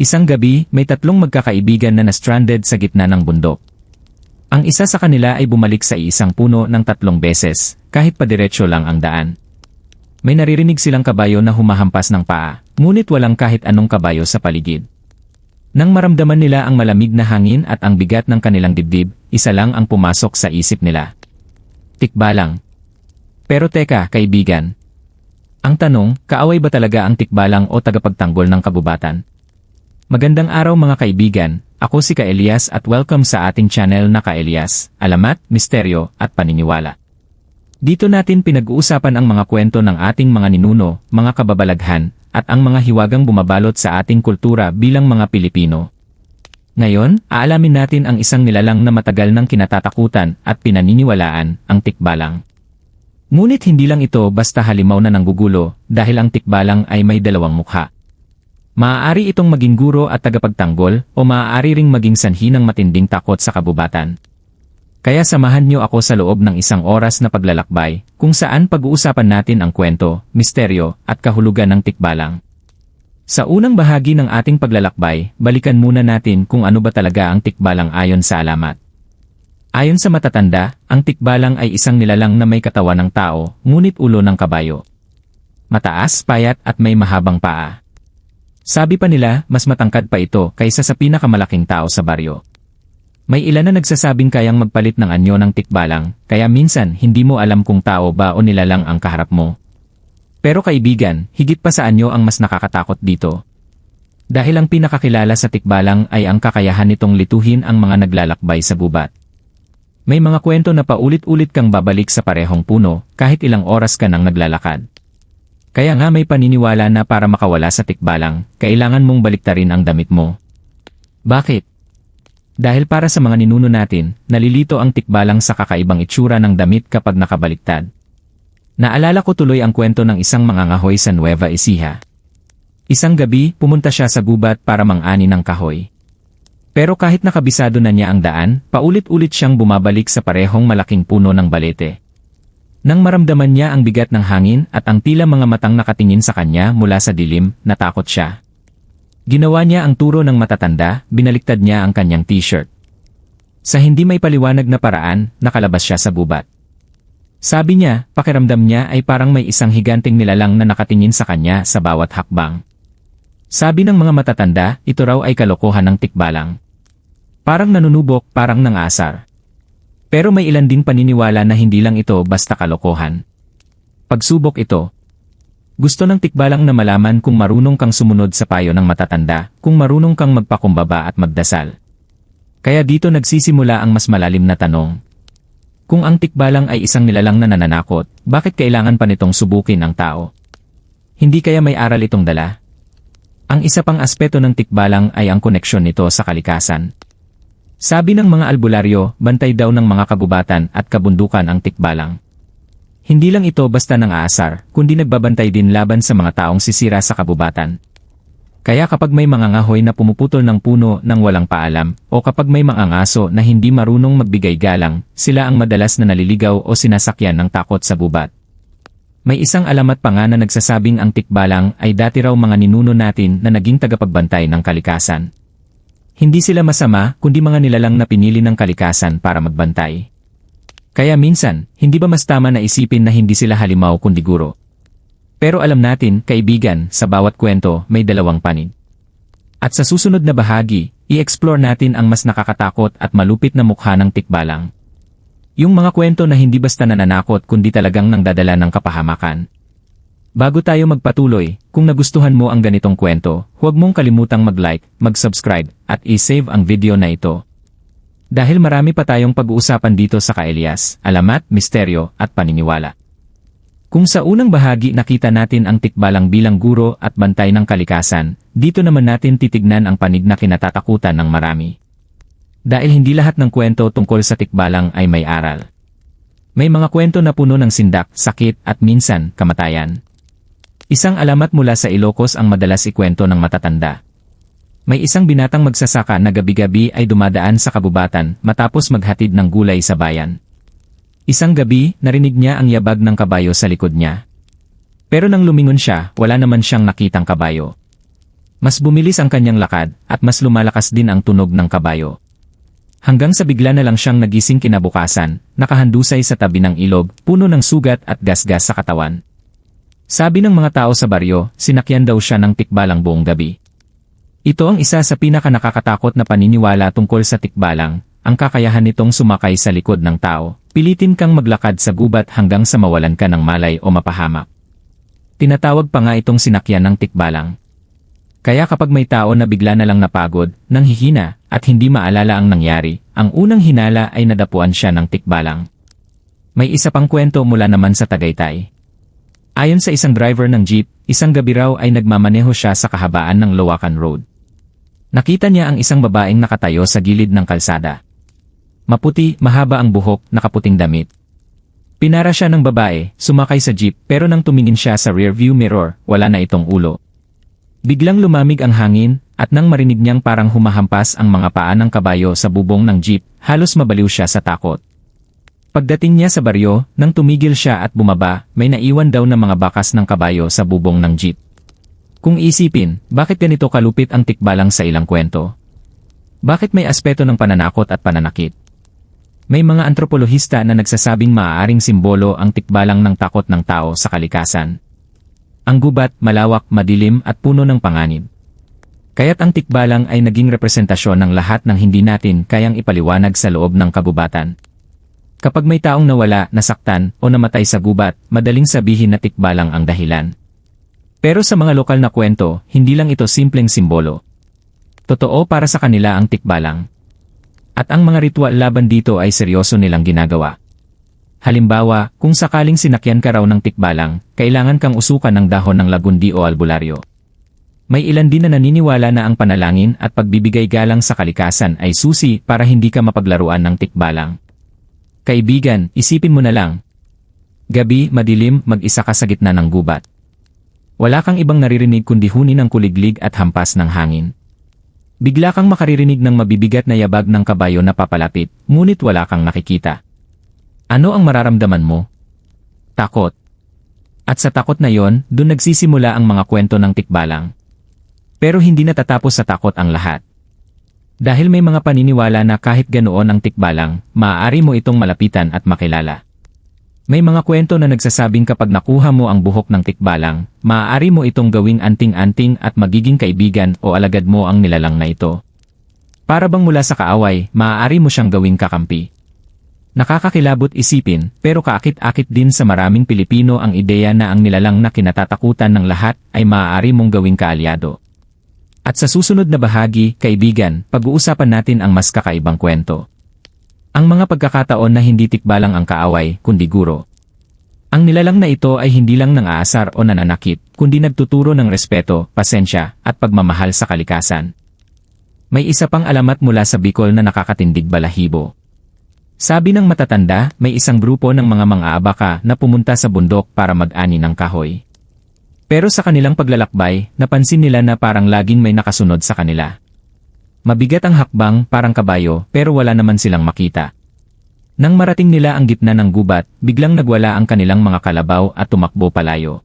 Isang gabi, may tatlong magkakaibigan na na-stranded sa gitna ng bundok. Ang isa sa kanila ay bumalik sa isang puno ng tatlong beses, kahit padiretso lang ang daan. May naririnig silang kabayo na humahampas ng paa, ngunit walang kahit anong kabayo sa paligid. Nang maramdaman nila ang malamig na hangin at ang bigat ng kanilang dibdib, isa lang ang pumasok sa isip nila. Tikbalang. Pero teka, kaibigan. Ang tanong, kaaway ba talaga ang tikbalang o tagapagtanggol ng kabubatan? Magandang araw mga kaibigan, ako si Ka Elias at welcome sa ating channel na Ka Elias, Alamat, Misteryo at Paniniwala. Dito natin pinag-uusapan ang mga kwento ng ating mga ninuno, mga kababalaghan, at ang mga hiwagang bumabalot sa ating kultura bilang mga Pilipino. Ngayon, aalamin natin ang isang nilalang na matagal ng kinatatakutan at pinaniniwalaan, ang tikbalang. Ngunit hindi lang ito basta halimaw na nanggugulo dahil ang tikbalang ay may dalawang mukha. Maaari itong maging guro at tagapagtanggol o maaari ring maging sanhi ng matinding takot sa kabubatan. Kaya samahan niyo ako sa loob ng isang oras na paglalakbay kung saan pag-uusapan natin ang kwento, misteryo at kahulugan ng tikbalang. Sa unang bahagi ng ating paglalakbay, balikan muna natin kung ano ba talaga ang tikbalang ayon sa alamat. Ayon sa matatanda, ang tikbalang ay isang nilalang na may katawan ng tao, ngunit ulo ng kabayo. Mataas, payat at may mahabang paa. Sabi pa nila, mas matangkad pa ito kaysa sa pinakamalaking tao sa baryo. May ilan na nagsasabing kayang magpalit ng anyo ng tikbalang, kaya minsan hindi mo alam kung tao ba o nilalang ang kaharap mo. Pero kaibigan, higit pa sa anyo ang mas nakakatakot dito. Dahil ang pinakakilala sa tikbalang ay ang kakayahan nitong lituhin ang mga naglalakbay sa gubat. May mga kwento na paulit-ulit kang babalik sa parehong puno kahit ilang oras ka nang naglalakad. Kaya nga may paniniwala na para makawala sa tikbalang, kailangan mong baliktarin ang damit mo. Bakit? Dahil para sa mga ninuno natin, nalilito ang tikbalang sa kakaibang itsura ng damit kapag nakabaliktad. Naalala ko tuloy ang kwento ng isang mangangahoy sa Nueva Ecija. Isang gabi, pumunta siya sa gubat para mangani ng kahoy. Pero kahit nakabisado na niya ang daan, paulit-ulit siyang bumabalik sa parehong malaking puno ng balete. Nang maramdaman niya ang bigat ng hangin at ang tila mga matang nakatingin sa kanya mula sa dilim, natakot siya. Ginawa niya ang turo ng matatanda, binaliktad niya ang kanyang t-shirt. Sa hindi may paliwanag na paraan, nakalabas siya sa gubat. Sabi niya, pakiramdam niya ay parang may isang higanting nilalang na nakatingin sa kanya sa bawat hakbang. Sabi ng mga matatanda, ito raw ay kalokohan ng tikbalang. Parang nanunubok, parang nangasar. Pero may ilan ding paniniwala na hindi lang ito basta kalokohan. Pagsubok ito. Gusto ng tikbalang na malaman kung marunong kang sumunod sa payo ng matatanda, kung marunong kang magpakumbaba at magdasal. Kaya dito nagsisimula ang mas malalim na tanong. Kung ang tikbalang ay isang nilalang na nananakot, bakit kailangan pa nitong subukin ang tao? Hindi kaya may aral itong dala? Ang isa pang aspeto ng tikbalang ay ang koneksyon nito sa kalikasan. Sabi ng mga albularyo, bantay daw ng mga kagubatan at kabundukan ang tikbalang. Hindi lang ito basta ng aasar, kundi nagbabantay din laban sa mga taong sisira sa kabubatan. Kaya kapag may mga ngahoy na pumuputol ng puno nang walang paalam, o kapag may mga ngaso na hindi marunong magbigay galang, sila ang madalas na naliligaw o sinasakyan ng takot sa gubat. May isang alamat pa nga na nagsasabing ang tikbalang ay dati raw mga ninuno natin na naging tagapagbantay ng kalikasan. Hindi sila masama kundi mga nilalang na pinili ng kalikasan para magbantay. Kaya minsan, hindi ba mas tama na isipin na hindi sila halimaw kundi guro? Pero alam natin, kaibigan, sa bawat kwento may dalawang panig. At sa susunod na bahagi, i-explore natin ang mas nakakatakot at malupit na mukha ng tikbalang. Yung mga kwento na hindi basta nananakot kundi talagang nangdadala ng kapahamakan. Bago tayo magpatuloy, kung nagustuhan mo ang ganitong kwento, huwag mong kalimutang mag-like, mag-subscribe, at i-save ang video na ito. Dahil marami pa tayong pag-uusapan dito sa Kaelias, alamat, misteryo, at paniniwala. Kung sa unang bahagi nakita natin ang tikbalang bilang guro at bantay ng kalikasan, dito naman natin titignan ang panig na kinatatakutan ng marami. Dahil hindi lahat ng kwento tungkol sa tikbalang ay may aral. May mga kwento na puno ng sindak, sakit, at minsan, kamatayan. Isang alamat mula sa Ilocos ang madalas ikwento ng matatanda. May isang binatang magsasaka na gabi-gabi ay dumadaan sa kabubatan matapos maghatid ng gulay sa bayan. Isang gabi, narinig niya ang yabag ng kabayo sa likod niya. Pero nang lumingon siya, wala naman siyang nakitang kabayo. Mas bumilis ang kanyang lakad at mas lumalakas din ang tunog ng kabayo. Hanggang sa bigla na lang siyang nagising kinabukasan, nakahandusay sa tabi ng ilog, puno ng sugat at gasgas sa katawan. Sabi ng mga tao sa baryo, sinakyan daw siya ng tikbalang buong gabi. Ito ang isa sa pinaka nakakatakot na paniniwala tungkol sa tikbalang, ang kakayahan nitong sumakay sa likod ng tao, pilitin kang maglakad sa gubat hanggang sa mawalan ka ng malay o mapahamak. Tinatawag pa nga itong sinakyan ng tikbalang. Kaya kapag may tao na bigla na lang napagod, nanghihina, at hindi maalala ang nangyari, ang unang hinala ay nadapuan siya ng tikbalang. May isa pang kwento mula naman sa Tagaytay. Ayon sa isang driver ng jeep, isang gabi raw ay nagmamaneho siya sa kahabaan ng Lowakan Road. Nakita niya ang isang babaeng nakatayo sa gilid ng kalsada. Maputi, mahaba ang buhok, nakaputing damit. Pinara siya ng babae, sumakay sa jeep pero nang tumingin siya sa rearview mirror, wala na itong ulo. Biglang lumamig ang hangin, at nang marinig niyang parang humahampas ang mga paa ng kabayo sa bubong ng jeep, halos mabaliw siya sa takot. Pagdating niya sa baryo, nang tumigil siya at bumaba, may naiwan daw na mga bakas ng kabayo sa bubong ng jeep. Kung isipin, bakit ganito kalupit ang tikbalang sa ilang kwento? Bakit may aspeto ng pananakot at pananakit? May mga antropolohista na nagsasabing maaaring simbolo ang tikbalang ng takot ng tao sa kalikasan. Ang gubat, malawak, madilim at puno ng panganib. Kaya't ang tikbalang ay naging representasyon ng lahat ng hindi natin kayang ipaliwanag sa loob ng kabubatan. Kapag may taong nawala, nasaktan, o namatay sa gubat, madaling sabihin na tikbalang ang dahilan. Pero sa mga lokal na kwento, hindi lang ito simpleng simbolo. Totoo para sa kanila ang tikbalang. At ang mga ritual laban dito ay seryoso nilang ginagawa. Halimbawa, kung sakaling sinakyan ka raw ng tikbalang, kailangan kang usukan ng dahon ng lagundi o albularyo. May ilan din na naniniwala na ang panalangin at pagbibigay galang sa kalikasan ay susi para hindi ka mapaglaruan ng tikbalang. Kaibigan, isipin mo na lang. Gabi, madilim, mag-isa ka sa gitna ng gubat. Wala kang ibang naririnig kundi huni ng kuliglig at hampas ng hangin. Bigla kang makaririnig ng mabibigat na yabag ng kabayo na papalapit, ngunit wala kang nakikita. Ano ang mararamdaman mo? Takot. At sa takot na yon, dun nagsisimula ang mga kwento ng tikbalang. Pero hindi natatapos sa takot ang lahat. Dahil may mga paniniwala na kahit ganoon ang tikbalang, maaari mo itong malapitan at makilala. May mga kwento na nagsasabing kapag nakuha mo ang buhok ng tikbalang, maaari mo itong gawing anting-anting at magiging kaibigan o alagad mo ang nilalang na ito. Para bang mula sa kaaway, maaari mo siyang gawing kakampi. Nakakakilabot isipin, pero kaakit-akit din sa maraming Pilipino ang ideya na ang nilalang na kinatatakutan ng lahat ay maaari mong gawing kaalyado. At sa susunod na bahagi, kaibigan, pag-uusapan natin ang mas kakaibang kwento. Ang mga pagkakataon na hindi tikbalang ang kaaway, kundi guro. Ang nilalang na ito ay hindi lang nang aasar o nananakit, kundi nagtuturo ng respeto, pasensya, at pagmamahal sa kalikasan. May isa pang alamat mula sa Bicol na nakakatindig balahibo. Sabi ng matatanda, may isang grupo ng mga mang-aabaka na pumunta sa bundok para mag-ani ng kahoy. Pero sa kanilang paglalakbay, napansin nila na parang laging may nakasunod sa kanila. Mabigat ang hakbang, parang kabayo, pero wala naman silang makita. Nang marating nila ang gitna ng gubat, biglang nagwala ang kanilang mga kalabaw at tumakbo palayo.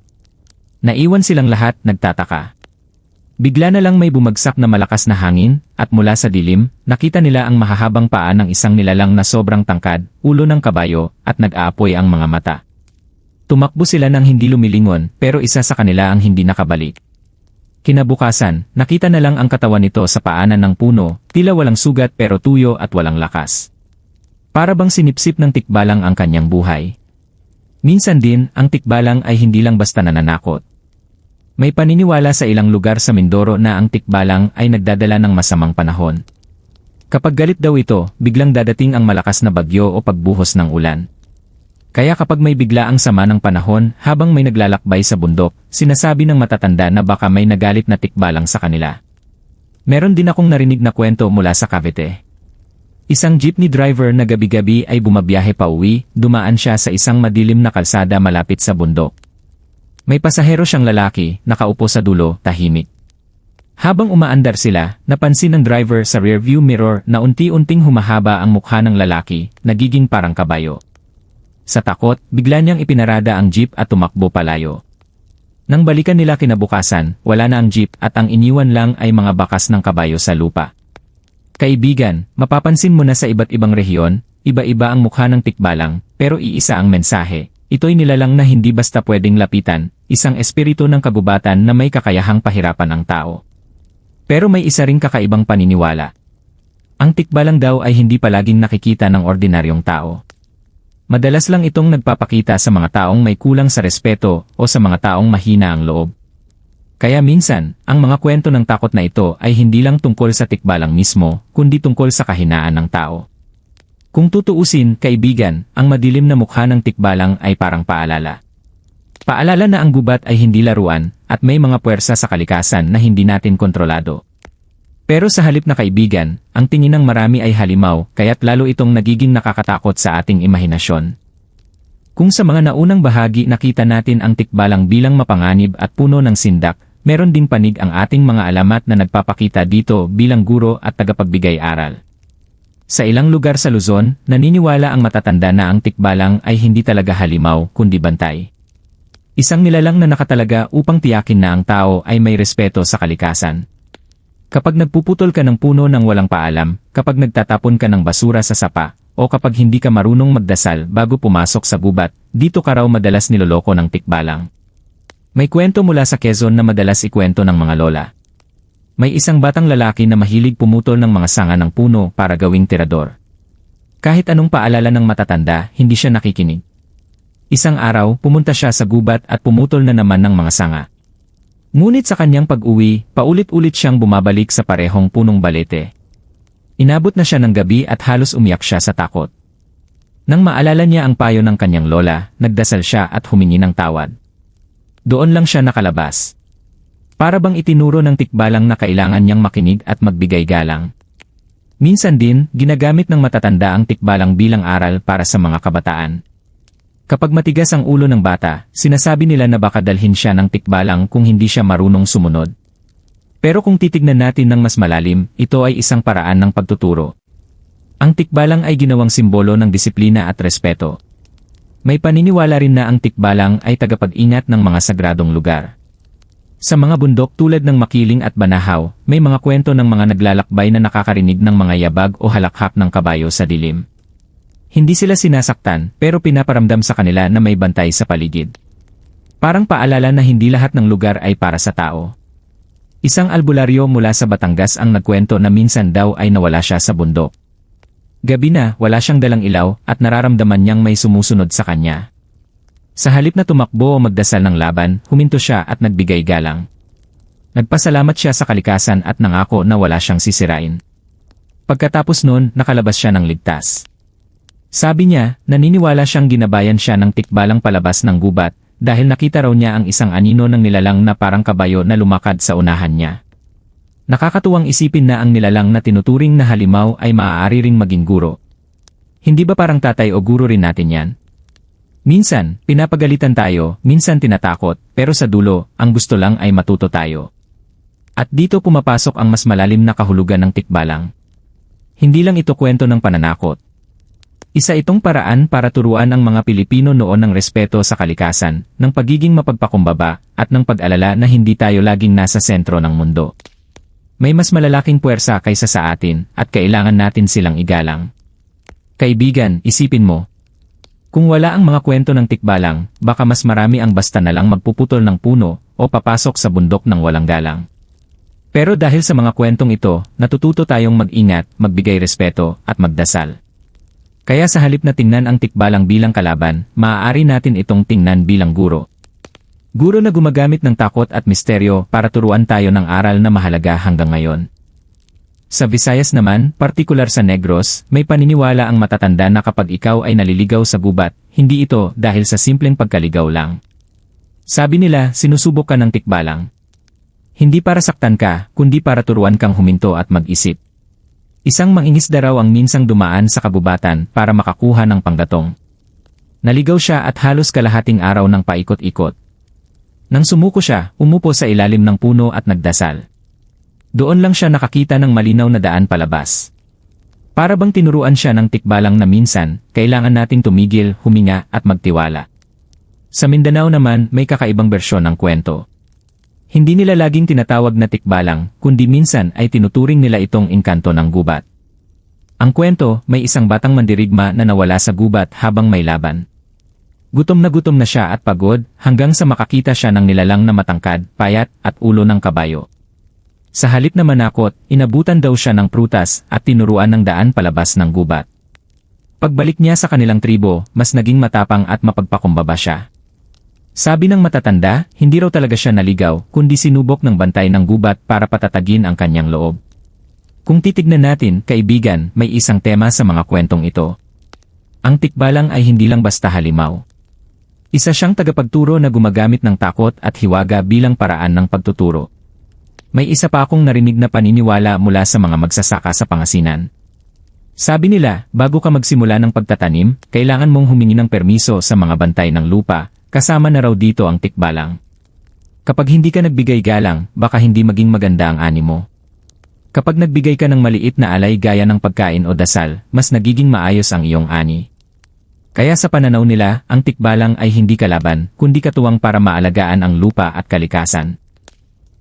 Naiwan silang lahat, nagtataka. Bigla na lang may bumagsak na malakas na hangin, at mula sa dilim, nakita nila ang mahahabang paa ng isang nilalang na sobrang tangkad, ulo ng kabayo, at nag-aapoy ang mga mata. Tumakbo sila ng hindi lumilingon, pero isa sa kanila ang hindi nakabalik. Kinabukasan, nakita na lang ang katawan nito sa paanan ng puno, tila walang sugat pero tuyo at walang lakas. Para bang sinipsip ng tikbalang ang kanyang buhay. Minsan din, ang tikbalang ay hindi lang basta nananakot. May paniniwala sa ilang lugar sa Mindoro na ang tikbalang ay nagdadala ng masamang panahon. Kapag galit daw ito, biglang dadating ang malakas na bagyo o pagbuhos ng ulan. Kaya kapag may bigla ang sama ng panahon habang may naglalakbay sa bundok, sinasabi ng matatanda na baka may nagalit na tikbalang sa kanila. Meron din akong narinig na kwento mula sa Cavite. Isang jeepney driver na gabi-gabi ay bumabiyahe pa uwi, dumaan siya sa isang madilim na kalsada malapit sa bundok. May pasahero siyang lalaki, nakaupo sa dulo, tahimik. Habang umaandar sila, napansin ng driver sa rearview mirror na unti-unting humahaba ang mukha ng lalaki, nagiging parang kabayo. Sa takot, bigla niyang ipinarada ang jeep at tumakbo palayo. Nang balikan nila kinabukasan, wala na ang jeep at ang iniwan lang ay mga bakas ng kabayo sa lupa. Kaibigan, mapapansin mo na sa iba't ibang rehiyon, iba-iba ang mukha ng tikbalang, pero iisa ang mensahe. Ito'y nilalang na hindi basta pwedeng lapitan, isang espiritu ng kagubatan na may kakayahang pahirapan ang tao. Pero may isa ring kakaibang paniniwala. Ang tikbalang daw ay hindi palaging nakikita ng ordinaryong tao. Madalas lang itong nagpapakita sa mga taong may kulang sa respeto o sa mga taong mahina ang loob. Kaya minsan, ang mga kwento ng takot na ito ay hindi lang tungkol sa tikbalang mismo, kundi tungkol sa kahinaan ng tao. Kung tutuusin, kaibigan, ang madilim na mukha ng tikbalang ay parang paalala. Paalala na ang gubat ay hindi laruan, at may mga puwersa sa kalikasan na hindi natin kontrolado. Pero sa halip na kaibigan, ang tingin ng marami ay halimaw, kaya't lalo itong nagiging nakakatakot sa ating imahinasyon. Kung sa mga naunang bahagi nakita natin ang tikbalang bilang mapanganib at puno ng sindak, meron ding panig ang ating mga alamat na nagpapakita dito bilang guro at tagapagbigay aral. Sa ilang lugar sa Luzon, naniniwala ang matatanda na ang tikbalang ay hindi talaga halimaw kundi bantay. Isang nilalang na nakatalaga upang tiyakin na ang tao ay may respeto sa kalikasan. Kapag nagpuputol ka ng puno ng walang paalam, kapag nagtatapon ka ng basura sa sapa, o kapag hindi ka marunong magdasal bago pumasok sa gubat, dito ka raw madalas niloloko ng tikbalang. May kwento mula sa Quezon na madalas ikwento ng mga lola. May isang batang lalaki na mahilig pumutol ng mga sanga ng puno para gawing tirador. Kahit anong paalala ng matatanda, hindi siya nakikinig. Isang araw, pumunta siya sa gubat at pumutol na naman ng mga sanga. Ngunit sa kanyang pag-uwi, paulit-ulit siyang bumabalik sa parehong punong balete. Inabot na siya ng gabi at halos umiyak siya sa takot. Nang maalala niya ang payo ng kanyang lola, nagdasal siya at humingi ng tawad. Doon lang siya nakalabas. Para bang itinuro ng tikbalang na kailangan niyang makinig at magbigay galang. Minsan din, ginagamit ng matatanda ang tikbalang bilang aral para sa mga kabataan. Kapag matigas ang ulo ng bata, sinasabi nila na baka dalhin siya ng tikbalang kung hindi siya marunong sumunod. Pero kung titignan natin ng mas malalim, ito ay isang paraan ng pagtuturo. Ang tikbalang ay ginawang simbolo ng disiplina at respeto. May paniniwala rin na ang tikbalang ay tagapag-ingat ng mga sagradong lugar. Sa mga bundok tulad ng Makiling at Banahaw, may mga kwento ng mga naglalakbay na nakakarinig ng mga yabag o halakhak ng kabayo sa dilim. Hindi sila sinasaktan pero pinaparamdam sa kanila na may bantay sa paligid. Parang paalala na hindi lahat ng lugar ay para sa tao. Isang albularyo mula sa Batangas ang nagkwento na minsan daw ay nawala siya sa bundok. Gabi na, wala siyang dalang ilaw at nararamdaman niyang may sumusunod sa kanya. Sa halip na tumakbo o magdasal ng laban, huminto siya at nagbigay galang. Nagpasalamat siya sa kalikasan at nangako na wala siyang sisirain. Pagkatapos nun, nakalabas siya ng ligtas. Sabi niya, naniniwala siyang ginabayan siya ng tikbalang palabas ng gubat, dahil nakita raw niya ang isang anino ng nilalang na parang kabayo na lumakad sa unahan niya. Nakakatuwang isipin na ang nilalang na tinuturing na halimaw ay maaari ring maging guro. Hindi ba parang tatay o guro rin natin yan? Minsan, pinapagalitan tayo, minsan tinatakot, pero sa dulo, ang gusto lang ay matuto tayo. At dito pumapasok ang mas malalim na kahulugan ng tikbalang. Hindi lang ito kwento ng pananakot. Isa itong paraan para turuan ang mga Pilipino noon ng respeto sa kalikasan, ng pagiging mapagpakumbaba, at ng pag-alala na hindi tayo laging nasa sentro ng mundo. May mas malalaking puwersa kaysa sa atin, at kailangan natin silang igalang. Kaibigan, isipin mo, kung wala ang mga kwento ng tikbalang, baka mas marami ang basta na lang magpuputol ng puno o papasok sa bundok ng walang galang. Pero dahil sa mga kwentong ito, natututo tayong mag-ingat, magbigay respeto, at magdasal. Kaya sa halip na tingnan ang tikbalang bilang kalaban, maaari natin itong tingnan bilang guro. Guro na gumagamit ng takot at misteryo para turuan tayo ng aral na mahalaga hanggang ngayon. Sa Visayas naman, partikular sa Negros, may paniniwala ang matatanda na kapag ikaw ay naliligaw sa gubat, hindi ito dahil sa simpleng pagkaligaw lang. Sabi nila, sinusubok ka ng tikbalang. Hindi para saktan ka, kundi para turuan kang huminto at mag-isip. Isang mangingisda raw ang minsang dumaan sa kabubatan para makakuha ng panggatong. Naligaw siya at halos kalahating araw ng paikot-ikot. Nang sumuko siya, umupo sa ilalim ng puno at nagdasal. Doon lang siya nakakita ng malinaw na daan palabas. Para bang tinuruan siya ng tikbalang na minsan, kailangan nating tumigil, huminga at magtiwala. Sa Mindanao naman, may kakaibang bersyon ng kwento. Hindi nila laging tinatawag na tikbalang, kundi minsan ay tinuturing nila itong inkanto ng gubat. Ang kwento, may isang batang mandirigma na nawala sa gubat habang may laban. Gutom na gutom na siya at pagod hanggang sa makakita siya ng nilalang na matangkad, payat at ulo ng kabayo. Sa halip na manakot, inabutan daw siya ng prutas at tinuruan ng daan palabas ng gubat. Pagbalik niya sa kanilang tribo, mas naging matapang at mapagpakumbaba siya. Sabi ng matatanda, hindi raw talaga siya naligaw, kundi sinubok ng bantay ng gubat para patatagin ang kanyang loob. Kung titignan natin, kaibigan, may isang tema sa mga kwentong ito. Ang tikbalang ay hindi lang basta halimaw. Isa siyang tagapagturo na gumagamit ng takot at hiwaga bilang paraan ng pagtuturo. May isa pa akong narinig na paniniwala mula sa mga magsasaka sa Pangasinan. Sabi nila, bago ka magsimula ng pagtatanim, kailangan mong humingi ng permiso sa mga bantay ng lupa, kasama na raw dito ang tikbalang. Kapag hindi ka nagbigay galang, baka hindi maging maganda ang ani mo. Kapag nagbigay ka ng maliit na alay gaya ng pagkain o dasal, mas nagiging maayos ang iyong ani. Kaya sa pananaw nila, ang tikbalang ay hindi kalaban, kundi katuwang para maalagaan ang lupa at kalikasan.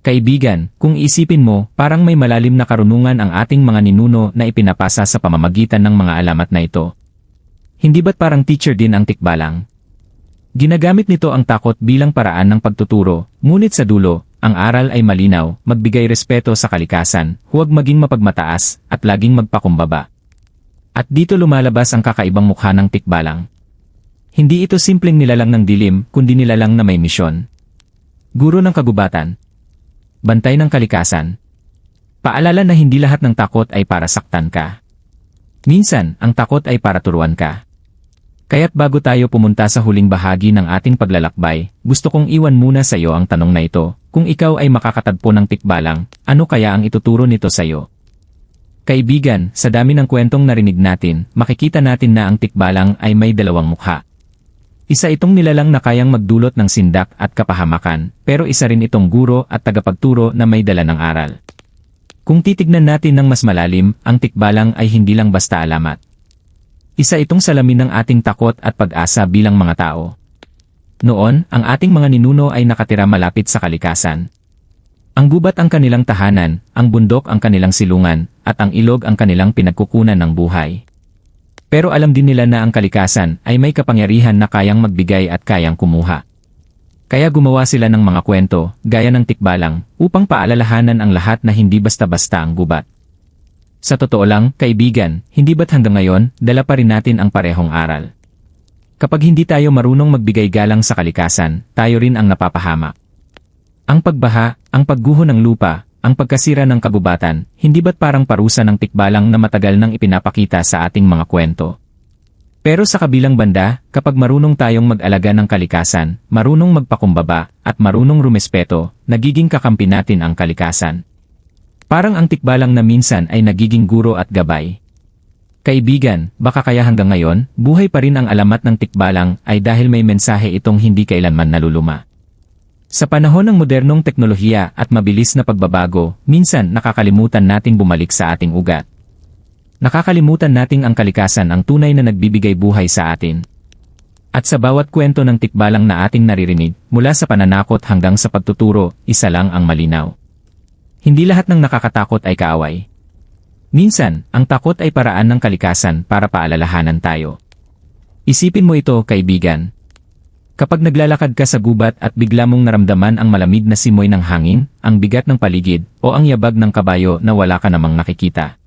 Kaibigan, kung isipin mo, parang may malalim na karunungan ang ating mga ninuno na ipinapasa sa pamamagitan ng mga alamat na ito. Hindi ba't parang teacher din ang tikbalang? Ginagamit nito ang takot bilang paraan ng pagtuturo, ngunit sa dulo, ang aral ay malinaw, magbigay respeto sa kalikasan, huwag maging mapagmataas, at laging magpakumbaba. At dito lumalabas ang kakaibang mukha ng tikbalang. Hindi ito simpleng nilalang ng dilim, kundi nilalang na may misyon. Guro ng kagubatan. Bantay ng kalikasan. Paalala na hindi lahat ng takot ay para saktan ka. Minsan, ang takot ay para turuan ka. Kaya't bago tayo pumunta sa huling bahagi ng ating paglalakbay, gusto kong iwan muna sa iyo ang tanong na ito, kung ikaw ay makakatagpo ng tikbalang, ano kaya ang ituturo nito sa iyo? Kaibigan, sa dami ng kwentong narinig natin, makikita natin na ang tikbalang ay may dalawang mukha. Isa itong nilalang na kayang magdulot ng sindak at kapahamakan, pero isa rin itong guro at tagapagturo na may dala ng aral. Kung titignan natin ng mas malalim, ang tikbalang ay hindi lang basta alamat. Isa itong salamin ng ating takot at pag-asa bilang mga tao. Noon, ang ating mga ninuno ay nakatira malapit sa kalikasan. Ang gubat ang kanilang tahanan, ang bundok ang kanilang silungan, at ang ilog ang kanilang pinagkukunan ng buhay. Pero alam din nila na ang kalikasan ay may kapangyarihan na kayang magbigay at kayang kumuha. Kaya gumawa sila ng mga kwento, gaya ng tikbalang, upang paalalahanan ang lahat na hindi basta-basta ang gubat. Sa totoo lang, kaibigan, hindi ba't hanggang ngayon, dala pa rin natin ang parehong aral. Kapag hindi tayo marunong magbigay galang sa kalikasan, tayo rin ang napapahamak. Ang pagbaha, ang pagguho ng lupa, ang pagkasira ng kabubatan, hindi ba't parang parusa ng tikbalang na matagal nang ipinapakita sa ating mga kwento? Pero sa kabilang banda, kapag marunong tayong mag-alaga ng kalikasan, marunong magpakumbaba, at marunong rumespeto, nagiging kakampi natin ang kalikasan. Parang ang tikbalang na minsan ay nagiging guro at gabay. Kaibigan, baka kaya hanggang ngayon, buhay pa rin ang alamat ng tikbalang ay dahil may mensahe itong hindi kailanman naluluma. Sa panahon ng modernong teknolohiya at mabilis na pagbabago, minsan nakakalimutan nating bumalik sa ating ugat. Nakakalimutan nating ang kalikasan ang tunay na nagbibigay buhay sa atin. At sa bawat kwento ng tikbalang na ating naririnig, mula sa pananakot hanggang sa pagtuturo, isa lang ang malinaw. Hindi lahat ng nakakatakot ay kaaway. Minsan, ang takot ay paraan ng kalikasan para paalalahanan tayo. Isipin mo ito, kaibigan. Kapag naglalakad ka sa gubat at bigla mong naramdaman ang malamig na simoy ng hangin, ang bigat ng paligid, o ang yabag ng kabayo na wala ka namang nakikita.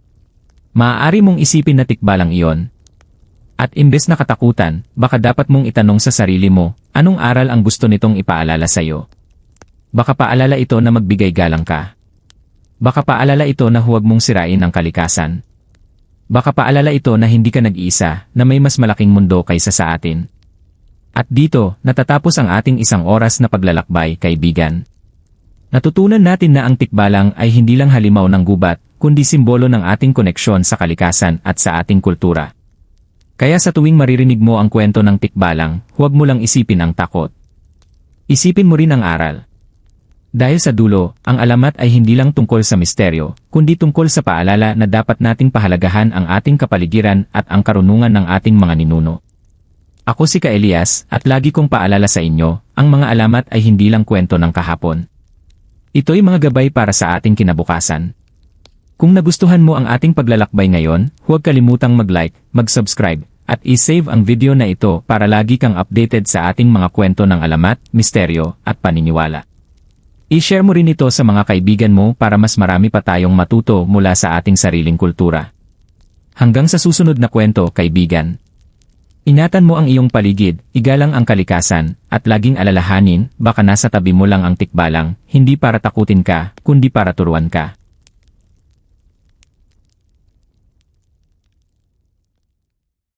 Maaari mong isipin na tikbalang iyon. At imbes na katakutan, baka dapat mong itanong sa sarili mo, anong aral ang gusto nitong ipaalala sa'yo? Baka paalala ito na magbigay galang ka. Baka paalala ito na huwag mong sirain ang kalikasan. Baka paalala ito na hindi ka nag-iisa, na may mas malaking mundo kaysa sa atin. At dito, natatapos ang ating isang oras na paglalakbay, kaibigan. Natutunan natin na ang tikbalang ay hindi lang halimaw ng gubat, kundi simbolo ng ating koneksyon sa kalikasan at sa ating kultura. Kaya sa tuwing maririnig mo ang kwento ng tikbalang, huwag mo lang isipin ang takot. Isipin mo rin ang aral. Dahil sa dulo, ang alamat ay hindi lang tungkol sa misteryo, kundi tungkol sa paalala na dapat nating pahalagahan ang ating kapaligiran at ang karunungan ng ating mga ninuno. Ako si Ka Elias at lagi kong paalala sa inyo, ang mga alamat ay hindi lang kwento ng kahapon. Ito'y mga gabay para sa ating kinabukasan. Kung nagustuhan mo ang ating paglalakbay ngayon, huwag kalimutang mag-like, mag-subscribe, at i-save ang video na ito para lagi kang updated sa ating mga kwento ng alamat, misteryo, at paniniwala. I-share mo rin ito sa mga kaibigan mo para mas marami pa tayong matuto mula sa ating sariling kultura. Hanggang sa susunod na kwento, kaibigan. Ingatan mo ang iyong paligid, igalang ang kalikasan, at laging alalahanin, baka nasa tabi mo lang ang tikbalang, hindi para takutin ka, kundi para turuan ka.